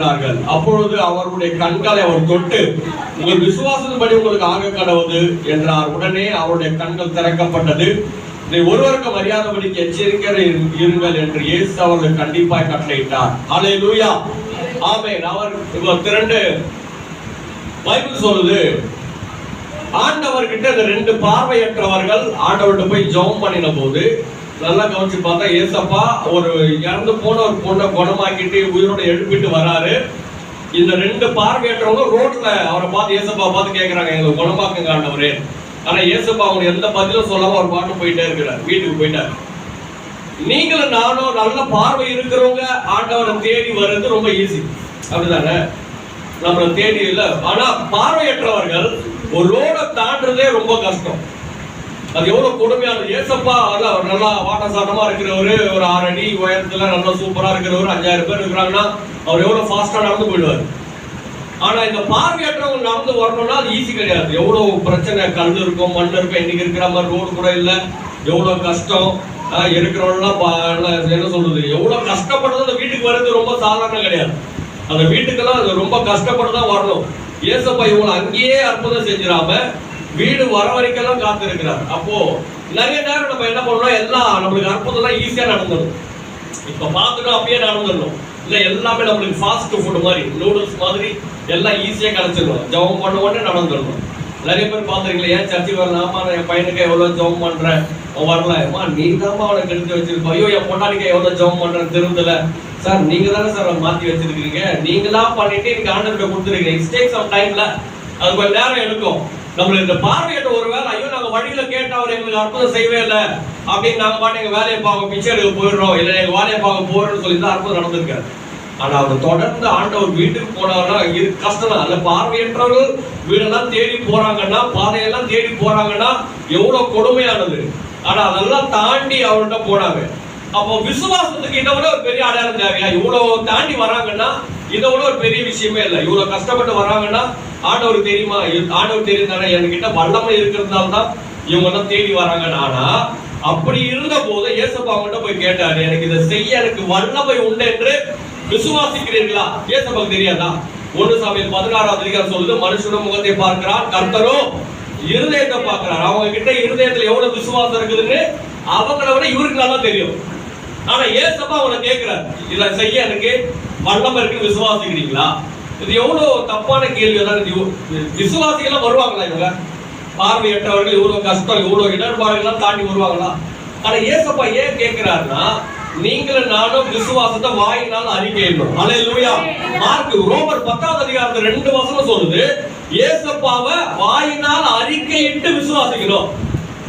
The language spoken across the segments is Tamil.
சொன்னார்கள். அப்பொழுது அவருடைய கண்களை அவர் தொட்டு உங்கள் விசுவாசத்தின்படி உங்களுக்கு ஆக கடவுது என்றார். உடனே அவருடைய கண்கள் திறக்கப்பட்டது. நீ ஒருவருக்கு மரியாதைபடிக்கு எச்சரிக்கை இருங்கள் என்று இயேசு அவர்கள் கண்டிப்பாய் கட்டளையிட்டார். ஹலே லூயா ஆமென். அவர் இவர் திரண்டு பைபிள் சொல்லுது ஆண்டவர்கிட்ட இந்த ரெண்டு பார்வையற்றவர்கள் ஆண்டவர்கிட்ட போய் ஜெபம் பண்ணின போது நல்லா கவனிச்சு பார்த்தா ஏசப்பா ஒரு இறந்து போன ஒரு பொண்ணை குணமாக்கிட்டு உயிரோட எழுப்பிட்டு வராரு. இந்த ரெண்டு பார்வையற்றவங்க ரோட்ல அவரை பார்த்து ஏசப்பா பார்த்து கேட்கறாங்க எங்களுக்கு குணமாக்குங்க ஆண்டவரே. ஆனா ஏசப்பா அவங்க எந்த பதிலும் சொல்லாம அவர் பாட்டு போயிட்டே இருக்கிறார் வீட்டுக்கு போயிட்டார். நீங்களும் நானும் நல்ல பார்வை இருக்கிறவங்க ஆண்டவரை தேடி வர்றது ரொம்ப ஈஸி அப்படிதானே? நம்மளை தேடி இல்லை. ஆனா பார்வையற்றவர்கள் ஒரு ரோட தாண்டுறதே ரொம்ப கஷ்டம். அது எவ்வளவு கொடுமையான ஏசப்பா அல்ல அவர் நல்லா வாட்டசாட்டமா இருக்கிறவரு. ஒரு ஆறு அடி உயரத்துல நல்லா சூப்பரா இருக்கிறவரு. அஞ்சாயிரம் பேர் இருக்கிறாங்கன்னா அவர் எவ்வளவு ஃபாஸ்டா நடந்து போயிடுவாரு. ஆனா இந்த பார்வையற்றவங்க நடந்து வரணும்னா அது ஈஸி கிடையாது. எவ்வளவு பிரச்சனை கல் இருக்கும் மண் இருக்கும் இன்னைக்கு இருக்கிற மாதிரி ரோடு கூட இல்லை. எவ்வளவு கஷ்டம் ஆஹ் இருக்கிறவங்கலாம் என்ன சொல்றது? எவ்வளவு கஷ்டப்படுறது அந்த வீட்டுக்கு வர்றது ரொம்ப சாதாரணம் கிடையாது. அந்த வீட்டுக்கெல்லாம் அது ரொம்ப கஷ்டப்பட்டு தான் வரணும். ஏசப்பா இவ்வளவு அங்கேயே அற்புதம் செஞ்சிடாம வீடு வர வரைக்கெல்லாம் காத்திருக்கிறார். அப்போ நிறைய நேரம் நம்ம என்ன பண்ணணும்? எல்லாம் நம்மளுக்கு அற்புதம்லாம் ஈஸியா நடந்துடும். இப்ப பார்த்துட்டோம் அப்படியே நடந்துடணும். இல்ல எல்லாமே நம்மளுக்கு ஃபாஸ்ட் ஃபுட் மாதிரி நூடுல்ஸ் மாதிரி எல்லாம் ஈஸியா கிடைச்சிடணும் ஜெபம் பண்ண உடனே நடந்துடணும். நிறைய பேர் பார்த்துருக்கீங்களா? ஏன் சர்ச்சைக்கு வரல? ஆமா என் பையனுக்கு எவ்வளவு ஜெபம் பண்றேன்? அவன் நீ தான் அவனை கெடுத்து வச்சிருப்ப ஐயோ என் பொண்டாட்டிக்கு எவ்வளவு ஜெபம் பண்றேன் தெரிஞ்சல சார் நீங்க தானே சார் அவனை மாத்தி வச்சிருக்கீங்க நீங்களா பண்ணிட்டு எனக்கு ஆண்டர்கிட்ட கொடுத்துருக்கீங்க இட்ஸ் டேக்ஸ் ஆஃப் டைம்ல அது கொஞ்சம் நேரம் எடுக்கும். நம்மளை இந்த பார்வையிட்ட ஒருவேளை ஐயோ நாங்க வழியில கேட்டா அவர் எங்களுக்கு அற்புதம் செய்யவே இல்லை அப்படின்னு நாங்க பாட்டு எங்க வேலையை பார்க்க பிச்சை எடுக்க போயிடுறோம் இல்ல எங்க வேலையை பார்க்க போறோம்னு சொல்லி தான் அற்புதம் நடந்திருக்காரு. ஆனா அவர் தொடர்ந்து ஆண்டவர் வீட்டுக்கு போனாருன்னா இது கஷ்டம் தான். அந்த பார்வையற்றவர்கள் வீடெல்லாம் தேடி போறாங்கன்னா பாதையெல்லாம் தேடி போறாங்கன்னா எவ்வளவு கொடுமையானது. ஆனா அதெல்லாம் தாண்டி அவர்கிட்ட போனாங்க. அப்போ விசுவாசத்துக்கு இதை ஒரு பெரிய அடையாளம் தேவையா இவ்வளவு தாண்டி வராங்கன்னா இதை விட ஒரு பெரிய விஷயமே இல்லை. இவ்வளவு கஷ்டப்பட்டு வராங்கன்னா ஆண்டவர் தெரியுமா? ஆண்டவர் தெரியுதானே என்கிட்ட வல்லமை இருக்கிறதுனால தான் இவங்க தான் தேடி வராங்க ஆனா அப்படி இருந்த போது ஏசப்பா அவங்ககிட்ட போய் கேட்டாரு எனக்கு இதை செய்ய எனக்கு வல்லமை உண்டு என்று விசுவாசிக்கிறீர்களா? ஏசப்பா தெரியாதா? ஒன்று சாமியில் பதினாறாவது அதிகாரம் சொல்லுது மனுஷனும் முகத்தை பார்க்கிறான் கர்த்தரோ இருதயத்தை பார்க்கிறார். அவங்க கிட்ட இருதயத்துல எவ்வளவு விசுவாசம் இருக்குதுன்னு அவங்கள விட இவருக்கு நல்லா தெரியும். ஆனா ஏசப்பா அவனை கேட்கிறார் இதை செய்ய எனக்கு வல்லம் இருக்கு விசுவாசிக்கிறீங்களா? இது எவ்வளவு தப்பான கேள்வி தான் இது வருவாங்களா இவங்க? பார்வையற்றவர்கள் இவ்வளவு கஷ்டம் இவ்வளவு இடர்பாடுகள்லாம் தாண்டி வருவாங்களா? ஆனா ஏசப்பா ஏன் கேட்கிறாருன்னா நீங்களும் நானும் விசுவாசத்தை வாயினால் அறிக்கையிடணும் அல்லேலூயா மார்க் ரோமர் பத்தாவது அதிகாரத்தை ரெண்டு வசனம் சொல்லுது ஏசப்பாவை வாயினால் அறிக்கையிட்டு விசுவாசிக்கணும்.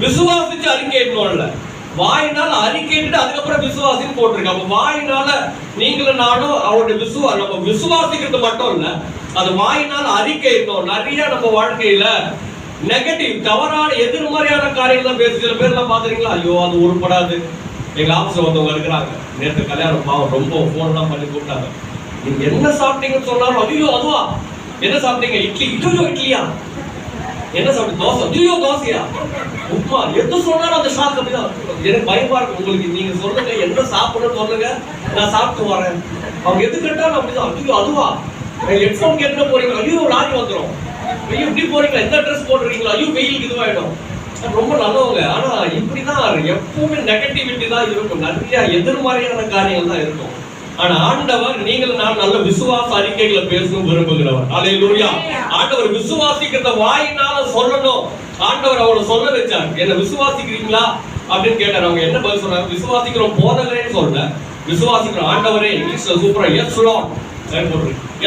விசுவாசிச்சு அறிக்கையிடணும்ல வாயினால் அறிக்கைட்டு அதுக்கப்புறம் விசுவாசின்னு போட்டிருக்கு. அப்ப வாயினால நீங்களும் நானும் அவருடைய விசுவா நம்ம விசுவாசிக்கிறது மட்டும் இல்ல அது வாயினால் அறிக்கைட்டோம் நிறைய நம்ம வாழ்க்கையில நெகட்டிவ் தவறான எதிர்மறையான காரியங்கள் தான் பேசு சில பேர்லாம் பாத்துறீங்களா ஐயோ அது உருப்படாது. எங்க ஆபீஸ்ல ஒருத்தவங்க இருக்கிறாங்க. நேற்று கல்யாணம் பாவம் ரொம்ப போன் எல்லாம் பண்ணி கூப்பிட்டாங்க. நீங்க என்ன சாப்பிட்டீங்கன்னு சொன்னாலும் ஐயோ அதுவா? என்ன சாப்பிட்டீங்க? இட்லி. இட்லியோ இட்லியா? என்ன சாப்பிட்டு தோசை? ஐயோ தோசையா? உப்மா எது சொன்னாலும் அந்த ஷாக் அப்படிதான் எனக்கு பயமா இருக்கு உங்களுக்கு. நீங்க சொல்லுங்க என்ன சாப்பிடணும் சொல்லுங்க. நான் சாப்பிட்டு வரேன். அவங்க எது கேட்டாலும் அப்படிதான். ஐயோ அதுவா? ஹெட்ஃபோன் கேட்க போறீங்க ஐயோ லாரி வந்துடும் ஐயோ இப்படி போறீங்களா? எந்த ட்ரெஸ் போடுறீங்களா? ஐயோ வெயிலுக்கு இதுவாயிடும். ரொம்ப நல்லவங்க. ஆனா இப்படிதான் எப்பவுமே நெகட்டிவிட்டி தான் இருக்கும். நிறைய எதிர்மறையான காரியங்கள் தான் இருக்கும். ஆனா ஆண்டவர் நீங்கள் நான் நல்ல விசுவாச அறிக்கைகளை பேசணும் விரும்புகிறவர். அல்லேலூயா ஆண்டவர் விசுவாசிக்கிறத வாயினால சொல்லணும். ஆண்டவர் அவளை சொல்ல வச்சார். என்ன விசுவாசிக்கிறீங்களா? அப்படின்னு கேட்டார். அவங்க என்ன பதில் சொன்னாங்க? விசுவாசிக்கிறோம் போதகரேன்னு சொல்ல விசுவாசிக்கிறோம் ஆண்டவரே இங்கிலீஷ்ல சூப்பரா எஸ் லார்ட்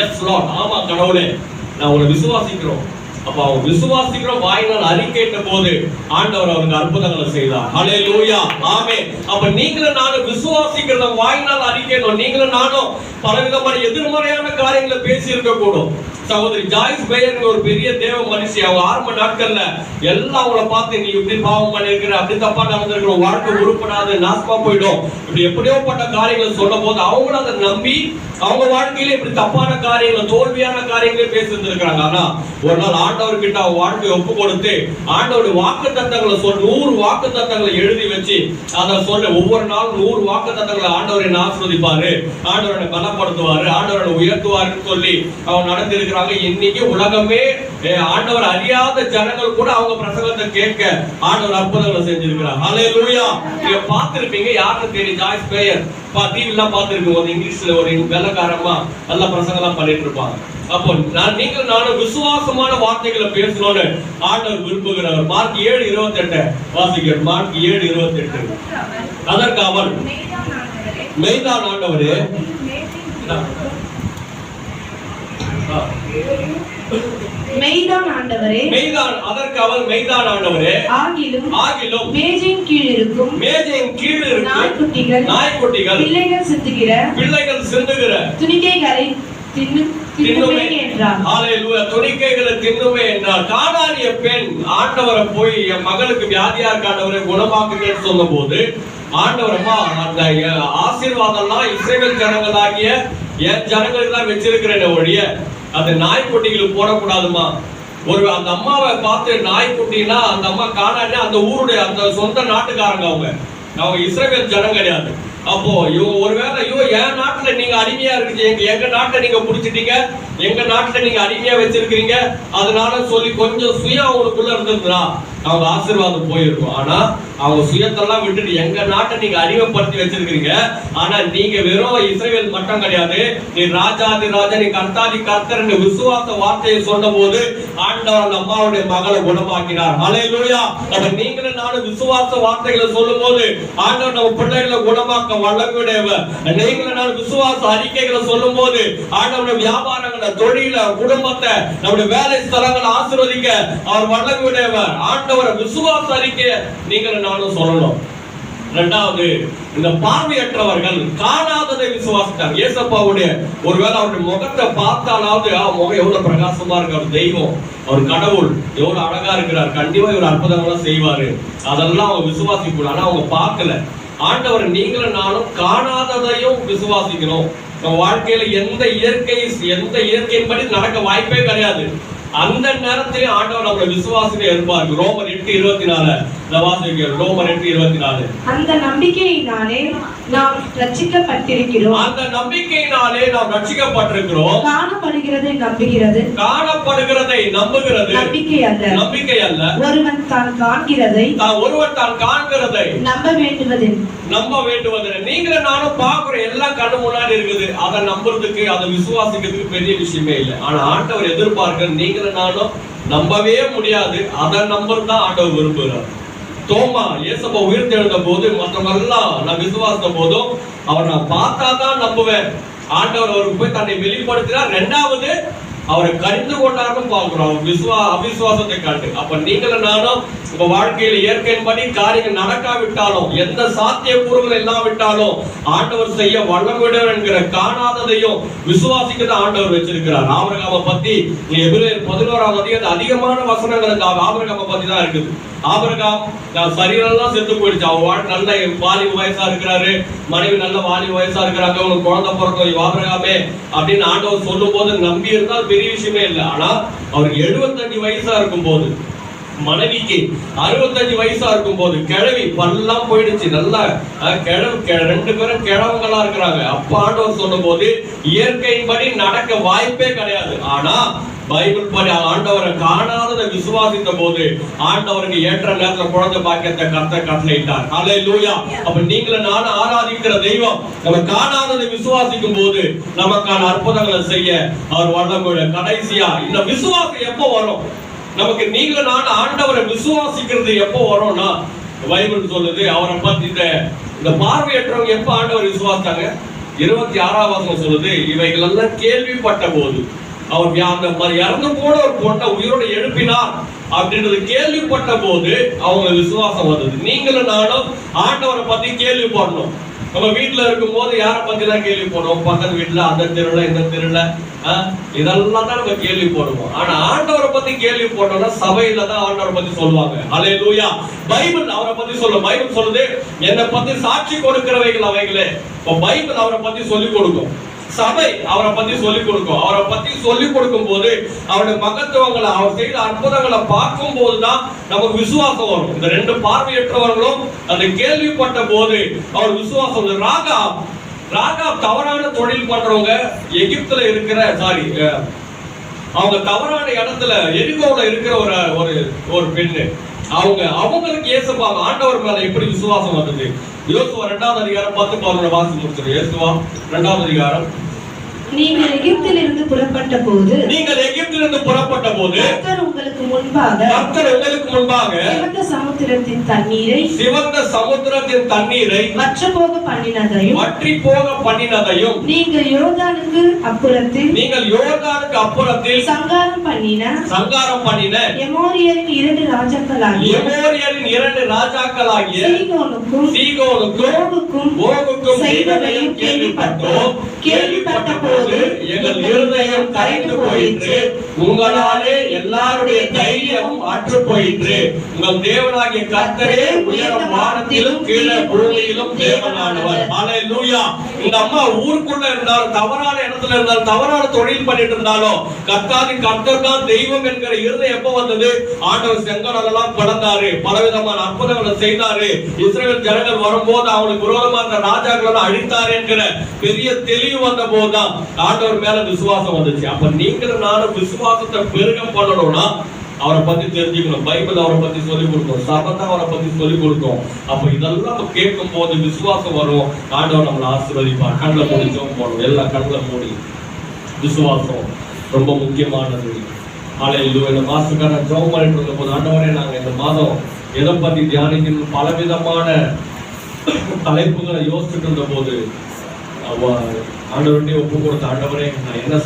எஸ் லார்ட் ஆமா கடவுளே. நான் உங்களை விசுவாசிக்கிறோம். அப்ப அவங்க விசுவாசிக்கிறோம் வாயினால் அறிக்கையிட்ட போது ஆண்டவர் அவருக்கு அற்புதங்களை செய்தார். லோயா ஆமே அப்ப நீங்களும் நானும் விசுவாசிக்கிறத வாயினால் அறிக்கையிடணும் நீங்களும் நானும் பலவிதமான எதிர்மறையான காரியங்களை பேசி இருக்க கூடும் சகோதரி ஜாய்ஸ் பேயர் ஒரு பெரிய தேவ மனுஷி. அவங்க ஆரம்ப நாட்கள்ல எல்லாம் அவங்கள பார்த்து நீ இப்படி பாவம் பண்ணிருக்கிற அப்படி தப்பா நடந்திருக்கிற வாழ்க்கை உருப்படாது நாசமா போயிடும். இப்படி எப்படியோ பட்ட காரியங்களை சொல்லும் போது அவங்களும் அதை நம்பி அவங்க வாழ்க்கையில இப்படி தப்பான காரியங்களை தோல்வியான காரியங்களே பேசியிருந்திருக்கிறாங்க. ஆனா ஒரு நாள் ஆண்டவர் கிட்ட அவங்க வாழ்க்கையை ஒப்பு கொடுத்து ஆண்டவருடைய வாக்கு தத்தங்களை சொல் நூறு வாக்கு தத்தங்களை எழுதி வச்சு அதை சொல்ல ஒவ்வொரு நாளும் நூறு வாக்கு தத்தங்களை ஆண்டவரை என்ன ஆசிர்வதிப்பாரு. ஆண்டவரை பலப்படுத்துவாரு ஆண்டவரை உயர்த்துவாருன்னு சொல்லி அவன் நடந்திருக்கிறான் நடந்திருக்கிறாங்க இன்னைக்கு உலகமே ஆண்டவர் அறியாத ஜனங்கள் கூட அவங்க பிரசங்கத்தை கேட்க ஆண்டவர் அற்புதங்களை செஞ்சிருக்கிறார். ஹalleluya. நீங்க பார்த்திருப்பீங்க யாருன்னு தெரியும்? ஜாய்ஸ் பேயர் பா டிவி எல்லாம் பார்த்திருப்பீங்க ஒரு இங்கிலீஷ்ல ஒரு வெள்ளக்காரமா நல்ல பிரசங்கம்லாம் பண்ணிட்டு இருப்பாங்க. அப்போ நான் நீங்கள் நானும் விசுவாசமான வார்த்தைகளை பேசணும்னு ஆண்டவர் விரும்புகிறவர் மார்க் ஏழு இருபத்தி எட்டு வாசிக்கிறோம் மார்க் ஏழு இருபத்தி எட்டு அதற்கு அவன் மெய்தான் ஆண்டவரே. மெய்தான் ஆண்டவரே. மெய்தான் அதற்கு அவன் மெய்தான் ஆண்டவரே. ஆகிலும் ஆகிலும் மேஜையின் கீழ் இருக்கும் மேஜையின் கீழ் இருக்கு நாய்க்குட்டிகள் நாய்க்குட்டிகள் பிள்ளைகள் சிந்துகிற பிள்ளைகள் சிந்துகிற துணிக்கைகளை தின்னு தின்னுமே என்றார். ஹalleluya துணிக்கைகளை தின்னுமே என்றார். கானானிய பெண் ஆண்டவரை போய் என் மகளுக்கு வியாதியா இருக்காண்டவரை குணமாக்குங்கன்னு சொன்னபோது ஆண்டவரமா அந்த ஆசீர்வாதம்லாம் இஸ்ரேல் ஜனங்களாகிய என் ஜனங்களுக்கு தான் வச்சிருக்கிறேன் ஒழிய அந்த நாய்க்குட்டிகளுக்கு போடக்கூடாதுமா? ஒரு அந்த அம்மாவை பார்த்து நாய்க்குட்டினா அந்த அம்மா காணானே அந்த ஊருடைய அந்த சொந்த நாட்டுக்காரங்க அவங்க. அவங்க இஸ்ரேல் ஜனம் கிடையாது. அப்போ இவங்க ஒருவேளை ஐயோ என் நாட்டுல நீங்க அடிமையா இருக்குது எங்க எங்க நாட்டை நீங்க புடிச்சிட்டீங்க? எங்க நாட்டுல நீங்க அடிமையா வச்சிருக்கீங்க அதனால சொல்லி கொஞ்சம் சுயம் அவங்களுக்குள்ள இருந்திருந்தா அவங்க ஆசீர்வாதம் போயிருக்கும். ஆனா அவங்க சுயத்தெல்லாம் விட்டுட்டு எங்க நாட்டை நீங்க அடிமைப்படுத்தி வச்சிருக்கீங்க ஆனா நீங்க வெறும் இஸ்ரேல் மட்டும் கிடையாது. நீ ராஜாதி ராஜா நீ கர்த்தாதி கர்த்தர் விசுவாச வார்த்தையை சொன்ன போது ஆண்டவர் அந்த அம்மாவுடைய மகளை குணமாக்கினார். ஹalleluya. அப்ப நீங்களும் நானும் விசுவாச வார்த்தைகளை சொல்லும் போது ஆண்டவர் நம்ம பிள்ளைகளை குணமாக்க வழங்குடையவர் நீங்களும் நான் விசுவாச அறிக்கைகளை சொல்லும் போது ஆண்டவருடைய வியாபாரங்களை தொழில குடும்பத்தை நம்முடைய வேலை ஸ்தலங்களை ஆசிர்வதிக்க அவர் வழங்குடையவர் ஆண்டவர் விசுவாச அறிக்கையை நீங்களும் நானும் சொல்லணும். ரெண்டாவது இந்த பார்வையற்றவர்கள் காணாததை விசுவாசித்தார். ஏசப்பாவுடைய ஒருவேளை அவருடைய முகத்தை பார்த்தாலாவது முகம் எவ்வளவு பிரகாசமா இருக்கு அவர் தெய்வம். அவர் கடவுள் எவ்வளவு அழகா இருக்கிறார். கண்டிப்பா இவர் அற்புதங்கள்லாம் செய்வாரு. அதெல்லாம் அவங்க விசுவாசிக்கணும் ஆனா அவங்க பார்க்கல. ஆண்டவர் நீங்களும் நானும் காணாததையும் விசுவாசிக்கணும் நம்ம வாழ்க்கையில எந்த இயற்கை எந்த இயற்கையின்படி நடக்க வாய்ப்பே கிடையாது. அந்த நேரத்திலே ஆண்டவர் நம்மளை விசுவாசிலே இருப்பார் ரோமர் எட்டு இருபத்தி நாலு. வாசிக்கிறோம் ரோமர் எட்டு இருபத்தி நாலு. அந்த நம்பிக்கையினாலே நாம் ரட்சிக்கப்பட்டிருக்கிறோம். அந்த நம்பிக்கையினாலே நாம் ரட்சிக்கப்பட்டிருக்கிறோம். காணப்படுகிறதை நம்புகிறது. காணப்படுகிறதை நம்புகிறது. நம்பிக்கை அல்ல. நம்பிக்கை அல்ல. ஒருவன் தான் காண்கிறதை ஒருவன் தான் காண்கிறதை நம்ப வேண்டுவதில். நம்ப வேண்டுவதில்லை. நீங்களும் நானும் பார்க்கிறோம் எல்லாம் கண்ணு முன்னாடி இருக்குது. அதை நம்புறதுக்கு அதை விசுவாசிக்கிறதுக்கு பெரிய விஷயமே இல்லை. ஆனா ஆண்டவர் எதிர்பார்க்கிற நீங்களும் இருக்கிறனாலும் நம்பவே முடியாது. அதை நம்புறது தான் ஆண்டவர் விரும்புகிறார். தோமா இயேசப்பா உயிர் தெழுந்த போது மற்றவங்கெல்லாம் நான் விசுவாசித்த போதும் அவர் நான் பார்த்தா தான் நம்புவேன். ஆண்டவர் அவருக்கு போய் தன்னை வெளிப்படுத்தினார். ரெண்டாவது அவரை கரிந்து கொண்டாருன்னு பார்க்கிறோம். விசுவா அவிசுவாசத்தை காட்டு. அப்ப நீங்களும் நானும் உங்க வாழ்க்கையில் இயற்கையின்படி காரியங்கள் நடக்காவிட்டாலும் எந்த சாத்திய கூறுகள் இல்லாவிட்டாலும் ஆண்டவர் செய்ய வல்லமிடர் என்கிற காணாததையும் விசுவாசிக்க ஆண்டவர் வச்சிருக்கிறார். ஆபரகாம பத்தி எபிரேயர் பதினோராம் அதிகாரம் அதிகமான வசனங்களுக்கு ஆபரகாம பத்தி தான் இருக்குது. ஆபரகாம் நான் சரீரம்லாம் செத்து போயிடுச்சு. அவன் வாழ் நல்ல வாலிப வயசா இருக்கிறாரு. மனைவி நல்ல வாலிப வயசா இருக்கிறாங்க. உங்களுக்கு குழந்தை பிறக்கும். ஆபரகாமே அப்படின்னு ஆண்டவர் சொல்லும் போது நம்பி இருந்தால் பெரிய விஷயமே இல்லை. ஆனா அவருக்கு எழுபத்தஞ்சு வயசா இருக்கும் போது மனைவிக்கு அறுபத்தஞ்சு வயசா இருக்கும் போது கிழவி பல்லாம் போயிடுச்சு. நல்லா கிழவு ரெண்டு பேரும் கிழவங்களா இருக்கிறாங்க. அப்ப ஆண்டவர் சொல்லும் போது இயற்கையின்படி நடக்க வாய்ப்பே கிடையாது. ஆனா பைபிள் படி ஆண்டவரை காணாததை விசுவாசித்த போது ஆண்டவருக்கு ஏற்ற நேரத்தில் குழந்தை பாக்கியத்தை கத்த கட்டளையிட்டார். அலே லூயா அப்ப நீங்களும் நானும் ஆராதிக்கிற தெய்வம் நம்ம காணாததை விசுவாசிக்கும் போது நமக்கான அற்புதங்களை செய்ய அவர் வல்லமுடைய கடைசியா இந்த விசுவாசம் எப்போ வரும்? நமக்கு நீங்களும் நானும் ஆண்டவரை விசுவாசிக்கிறது எப்போ வரும்னா பைபிள் சொல்லுது அவரை பத்தி இந்த இந்த பார்வையற்றவங்க எப்ப ஆண்டவர் விசுவாசித்தாங்க? இருபத்தி ஆறாம் வசனம் சொல்லுது இவைகள் எல்லாம் கேள்விப்பட்ட போது அவர் யா- அந்த மாதிரி இறந்து போன ஒரு பொண்ணை உயிரோட எழுப்பினார் அப்படின்றது கேள்விப்பட்ட போது அவங்க விசுவாசம் வந்தது. நீங்களும் நானும் ஆண்டவரை பத்தி கேள்விப்படணும். நம்ம வீட்டுல இருக்கும் போது யாரை பத்தி தான் கேள்வி போடுவோம் பக்கத்து வீட்டுல அந்த தெருல இந்த தெருல இதெல்லாம் தான் நம்ம கேள்வி போடுவோம் ஆனா ஆண்டவர் பத்தி கேள்வி போட்டோம்னா சபையில தான் ஆண்டவரை பத்தி சொல்லுவாங்க. அலே லூயா பைபிள் அவரை பத்தி சொல்லும் பைபிள் சொல்லுது என்னை பத்தி சாட்சி கொடுக்கிறவைகள் அவைகளே. இப்போ பைபிள் அவரை பத்தி சொல்லி கொடுக்கும். சபை அவரை பத்தி சொல்லிக் கொடுக்கும். அவரை பத்தி சொல்லிக் கொடுக்கும் போது அவருடைய மகத்துவங்களை அவர் செய்த அற்புதங்களை பார்க்கும் போதுதான் நமக்கு விசுவாசம் வரும். இந்த ரெண்டு பார்வையற்றவர்களும் அந்த கேள்விப்பட்ட போது அவர் விசுவாசம் ராகா ராகா தவறான தொழில் பண்றவங்க எகிப்துல இருக்கிற சாரி அவங்க தவறான இடத்துல எரிகோல இருக்கிற ஒரு ஒரு ஒரு பெண்ணு. அவங்க அவங்களுக்கு ஏசப்பாங்க ஆண்டவர் மேல எப்படி விசுவாசம் வந்தது? யோசுவா ரெண்டாவது அதிகாரம் பத்து பதினொன்று வாசி முடிச்சிரு. யோசுவா ரெண்டாவது அதிகாரம். நீங்கள் எகிப்திலிருந்து புறப்பட்ட போது நீங்கள் எகிப்திலிருந்து புறப்பட்ட போது கர்த்தர் உங்களுக்கு முன்பாக கர்த்தர் உங்களுக்கு முன்பாக சிவந்த சமுத்திரத்தின் தண்ணீரை சிவந்த சமுத்திரத்தின் தண்ணீரை வற்ற போக பண்ணினதையும் வற்றி போக பண்ணினதையும் நீங்கள் யோர்தானுக்கு அப்புறத்தில் நீங்கள் யோர்தானுக்கு அப்புறத்தில் சங்காரம் பண்ணின சங்காரம் பண்ணின எமோரியரின் இரண்டு ராஜாக்களாகிய எமோரியரின் இரண்டு ராஜாக்களாகிய சீகோனுக்கும் சீகோனுக்கும் ஓகுக்கும் ஓகுக்கும் செய்ததையும் கேள்விப்பட்டோம். கேள்விப்பட்ட போது எங்கள் இருதயம் கரைந்து போயிற்று. உங்களாலே எல்லாருடைய தைரியமும் அற்று போயிற்று. உங்கள் தேவனாகிய கர்த்தரே உயரம் வானத்திலும் கீழே பூமியிலும் தேவனானவர். ஹalleluya. இந்த அம்மா ஊருக்குள்ள இருந்தாலும் தவறான இடத்துல இருந்தாலும் தவறான தொழில் பண்ணிட்டு இருந்தாலும் கர்த்தாதி கர்த்தர் தான் தெய்வம் என்கிற இருதயம் எப்போ வந்தது? ஆண்டவர் செங்கடலெல்லாம் பிளந்தாரு பலவிதமான அற்புதங்களை செய்தாரு. இஸ்ரேல் ஜனங்கள் வரும்போது அவங்களுக்கு விரோதமா இருந்த ராஜாக்களை அழித்தாரு என்கிற பெரிய தெளிவு வந்த போதுதான் ஆண்டவர் மேல விசுவாசம் வந்துச்சு. அப்ப நீங்களும் நானும் விசுவாசத்தை பெருக பண்ணணும்னா அவரை பத்தி தெரிஞ்சுக்கணும். பைபிள் அவரை பத்தி சொல்லி கொடுக்கும். சபத்தை அவரை பத்தி சொல்லிக் கொடுக்கும். அப்ப இதெல்லாம் நம்ம கேட்கும் போது விசுவாசம் வரும். ஆண்டவர் நம்மளை ஆசீர்வதிப்பார். கண்ணில் மூடி ஜோம் போடணும். எல்லா கண்ணில் மூடி. விசுவாசம் ரொம்ப முக்கியமானது. ஆலையில் இந்த மாசக்கான ஜோம் பண்ணிட்டு இருந்த போது ஆண்டவரே நாங்கள் இந்த மாதம் எதை பத்தி தியானிக்கணும்? பலவிதமான தலைப்புகளை யோசிச்சுட்டு இருந்த போது அவ ஒப்பு கொடுத்த ஆண்டவரே நான் என்ன